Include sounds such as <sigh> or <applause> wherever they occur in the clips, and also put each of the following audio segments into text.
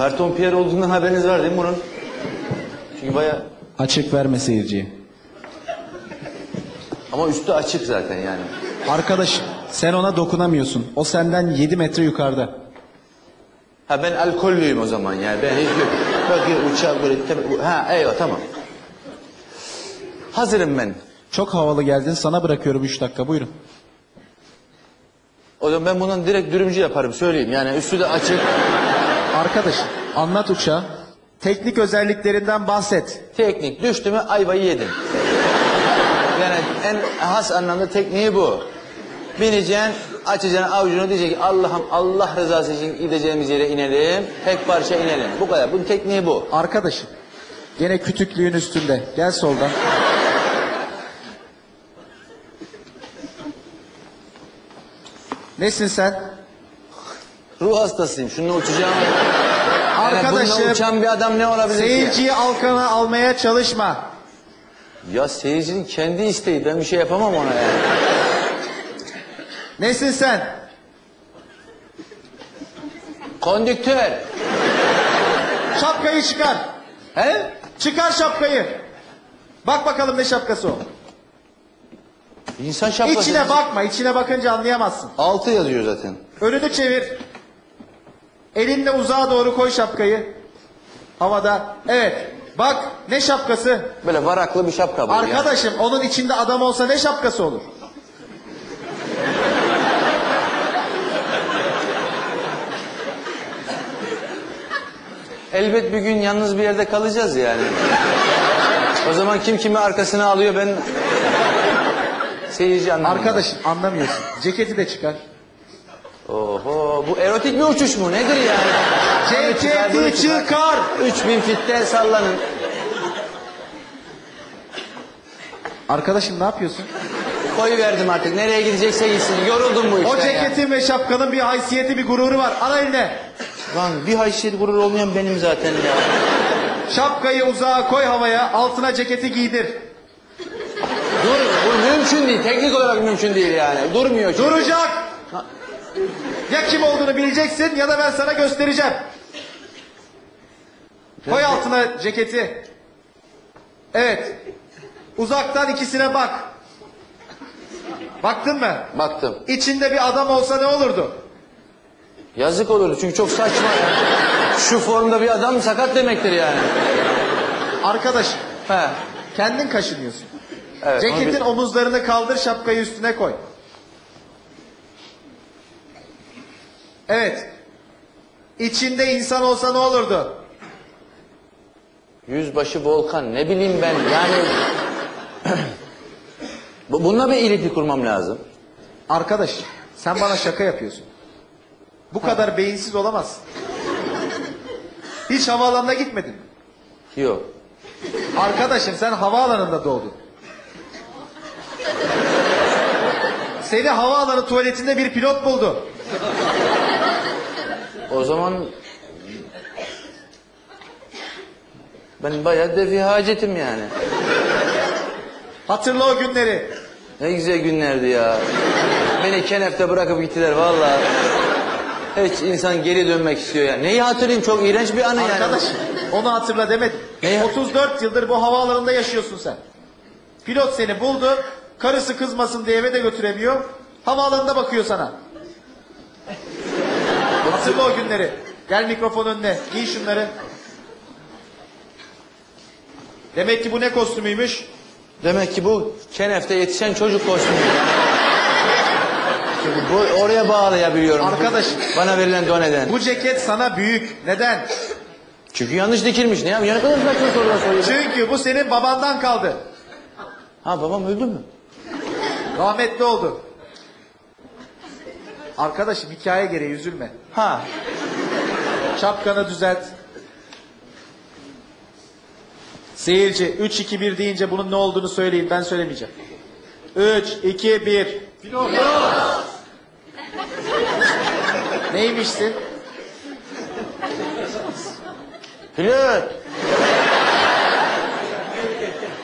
karton piyer olduğundan haberiniz var değil mi bunun? Çünkü baya Açık verme seyirciye. ama üstü açık zaten yani. Arkadaş sen ona dokunamıyorsun. O senden 7 metre yukarıda. Ha ben alkollüyüm o zaman yani. Ben hiç yok. Bak bir uçağı böyle tepe- Ha eyvah tamam. Hazırım ben. Çok havalı geldin. Sana bırakıyorum 3 dakika. Buyurun. O zaman ben bundan direkt dürümcü yaparım söyleyeyim. Yani üstü de açık. Arkadaş anlat uçağı. Teknik özelliklerinden bahset. Teknik düştü mü ayvayı yedin. Yani en has anlamda tekniği bu. Bineceksin, açacaksın avucunu diyecek ki Allah'ım Allah rızası için gideceğimiz yere inelim. Tek parça inelim. Bu kadar. Bunun tekniği bu. Arkadaşım gene kütüklüğün üstünde. Gel soldan. Nesin sen? Ruh hastasıyım. Şununla uçacağım. Arkadaşım uçan bir adam ne olabilir ki? seyirciyi alkana almaya çalışma. Ya seyircinin kendi isteği. Ben bir şey yapamam ona yani. Nesin sen? Kondüktör. Şapkayı çıkar. He? Çıkar şapkayı. Bak bakalım ne şapkası o. İnsan şapkası. İçine bakma. içine bakınca anlayamazsın. Altı yazıyor zaten. Önünü çevir. Elinle uzağa doğru koy şapkayı. Havada. Evet. Bak ne şapkası? Böyle varaklı bir şapka bu. ya. Arkadaşım onun içinde adam olsa ne şapkası olur? Elbet bir gün yalnız bir yerde kalacağız yani. O zaman kim kimi arkasına alıyor ben... <laughs> Seyirci anlamında. Arkadaşım anlamıyorsun. Ceketi de çıkar. Oho bu erotik bir uçuş mu nedir yani? Ceketi çıkar. 3000 fitte sallanın. Arkadaşım ne yapıyorsun? Koyu verdim artık nereye gidecekse gitsin. Yoruldum bu işten O ceketin ve şapkanın bir haysiyeti, bir gururu var. Al eline. Lan bir haysiyet gurur olmayan benim zaten ya. Şapkayı uzağa koy havaya, altına ceketi giydir. Dur bu mümkün değil. Teknik olarak mümkün değil yani. Durmuyor çünkü. Duracak. Ya kim olduğunu bileceksin ya da ben sana göstereceğim. Koy altına ceketi. Evet. Uzaktan ikisine bak. Baktın mı? Baktım. İçinde bir adam olsa ne olurdu? Yazık olurdu çünkü çok saçma. Şu formda bir adam sakat demektir yani. Arkadaş, He. kendin kaşınıyorsun. Evet, Ceketin bir- omuzlarını kaldır, şapkayı üstüne koy. Evet. İçinde insan olsa ne olurdu? Yüzbaşı Volkan ne bileyim ben yani... Bu- Bununla bir ilişki kurmam lazım. Arkadaş, sen bana şaka yapıyorsun. Bu kadar beyinsiz olamazsın. Hiç havaalanına gitmedin. mi? Yok. Arkadaşım sen havaalanında doğdun. Seni havaalanı tuvaletinde bir pilot buldu. O zaman... Ben bayağı defi hacetim yani. Hatırla o günleri. Ne güzel günlerdi ya. Beni kenefte bırakıp gittiler vallahi. Hiç insan geri dönmek istiyor ya. Neyi hatırlayayım çok iğrenç bir anı yani. Arkadaş onu hatırla demedim. Ne? 34 yıldır bu havaalanında yaşıyorsun sen. Pilot seni buldu. Karısı kızmasın diye eve de götüremiyor. Havaalanında bakıyor sana. Hatırla o günleri. Gel mikrofon önüne. Giy şunları. Demek ki bu ne kostümüymüş? Demek ki bu kenefte yetişen çocuk kostümü. Bu oraya bağlayabiliyorum. Arkadaş. Bana verilen doneden. Bu ceket sana büyük. Neden? Çünkü yanlış dikilmiş. Ne ya? Ne kadar saçma sorular. Çünkü bu senin babandan kaldı. Ha babam öldü mü? Rahmetli oldu. Arkadaşım hikaye gereği üzülme. Ha. Şapkanı düzelt. Seyirci 3 2 1 deyince bunun ne olduğunu söyleyin ben söylemeyeceğim. 3 2 1 Neymişsin? Pilot.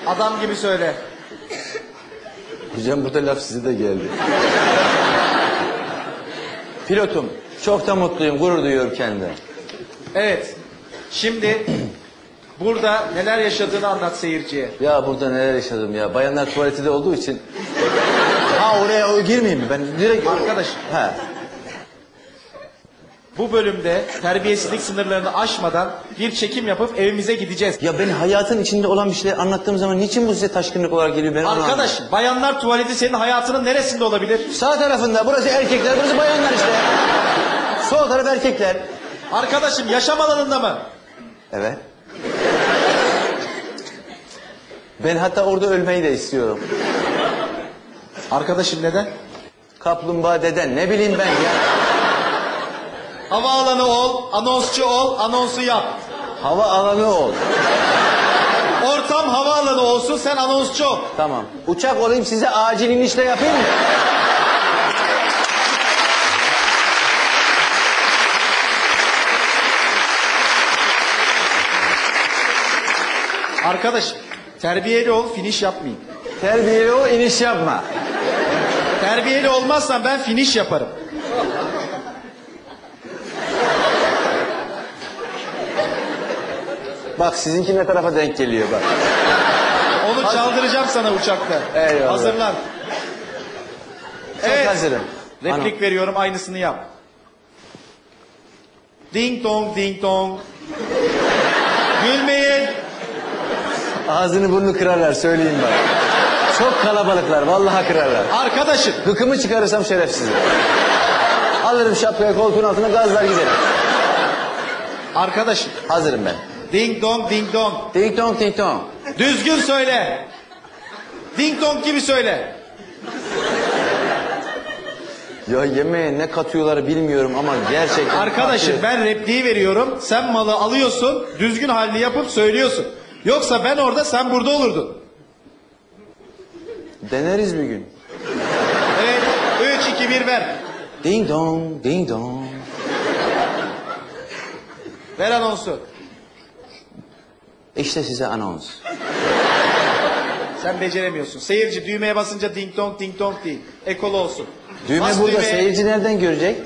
Adam gibi söyle. Hocam burada laf size de geldi. Pilotum. Çok da mutluyum. Gurur duyuyorum kendime. Evet. Şimdi burada neler yaşadığını anlat seyirciye. Ya burada neler yaşadım ya. Bayanlar tuvaleti de olduğu için. Ha oraya o girmeyeyim mi? Ben direkt... Arkadaş. He. Bu bölümde terbiyesizlik sınırlarını aşmadan bir çekim yapıp evimize gideceğiz. Ya ben hayatın içinde olan bir şeyler anlattığım zaman niçin bu size taşkınlık olarak geliyor? Ben onu Arkadaş, bayanlar tuvaleti senin hayatının neresinde olabilir? Sağ tarafında burası erkekler, burası bayanlar işte. Sol taraf erkekler. Arkadaşım yaşam alanında mı? Evet. Ben hatta orada ölmeyi de istiyorum. Arkadaşım neden? Kaplumbağa deden ne bileyim ben ya. Havaalanı ol, anonsçu ol, anonsu yap. Hava alanı ol. Ortam havaalanı olsun, sen anonsçu ol. Tamam. Uçak olayım size acil inişle yapayım mı? Arkadaşım, terbiyeli ol, finish yapmayayım. Terbiyeli o iniş yapma. Terbiyeli olmazsan ben finish yaparım. Bak sizinki ne tarafa denk geliyor bak. Onu çaldıracağım sana uçakta. Eyvallah. Hazırlan. Çok hazırım. Replik veriyorum aynısını yap. Ding dong ding dong. Gülmeyin. Ağzını burnunu kırarlar söyleyeyim bak. Çok kalabalıklar vallahi kırarlar. Arkadaşım. Hıkımı çıkarırsam şerefsizim. Alırım şapkayı koltuğun altına gazlar giderim. Arkadaşım. Hazırım ben. Ding dong ding dong. Ding dong ding dong. Düzgün söyle. Ding dong gibi söyle. Ya yemeğe ne katıyorlar bilmiyorum ama gerçekten... Arkadaşım katıyor. ben repliği veriyorum. Sen malı alıyorsun. Düzgün halini yapıp söylüyorsun. Yoksa ben orada sen burada olurdun. Deneriz bir gün. Evet. 3 2 1 ver. Ding dong ding dong. Ver anonsu. İşte size anons. Sen beceremiyorsun. Seyirci düğmeye basınca ding dong ding dong değil. Ekolu olsun. Düğme Bas burada düğmeye. seyirci nereden görecek?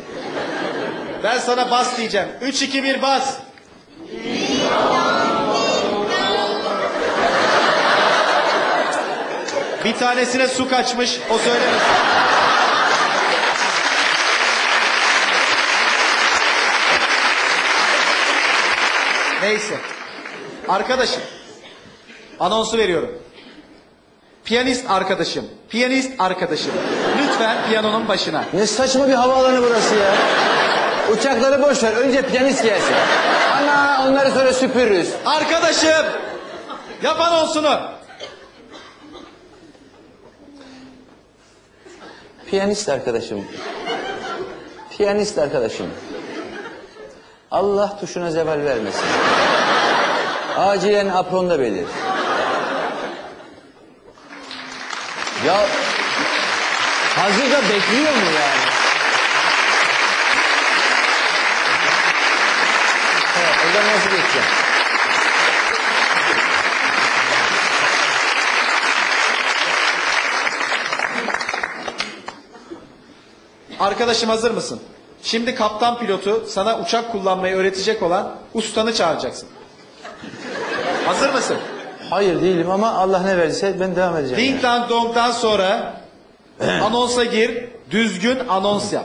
Ben sana bas diyeceğim. 3 2 1 bas. Bir tanesine su kaçmış. O söylemesin. Neyse. Arkadaşım. Anonsu veriyorum. Piyanist arkadaşım. Piyanist arkadaşım. Lütfen piyanonun başına. Ne saçma bir havaalanı burası ya. Uçakları boş ver. Önce piyanist gelsin. Ana onları sonra süpürürüz. Arkadaşım. Yap anonsunu. Piyanist arkadaşım. Piyanist arkadaşım. Allah tuşuna zeval vermesin. Acilen apronda belir. Ya hazırda bekliyor mu yani? Evet, o zaman nasıl geçeceğim? Arkadaşım hazır mısın? Şimdi kaptan pilotu sana uçak kullanmayı öğretecek olan ustanı çağıracaksın. Hazır mısın? Hayır değilim ama Allah ne verirse ben devam edeceğim. Ding dong dong'dan sonra anonsa gir, düzgün anons yap.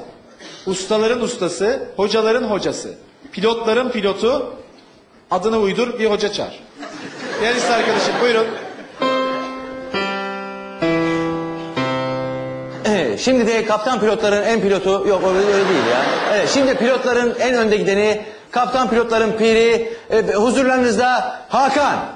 Ustaların ustası, hocaların hocası, pilotların pilotu, adını uydur bir hoca çağır. Piyanist arkadaşım buyurun. Evet, şimdi de kaptan pilotların en pilotu yok öyle değil ya. Evet şimdi pilotların en önde gideni kaptan pilotların piri e, huzurlarınızda Hakan.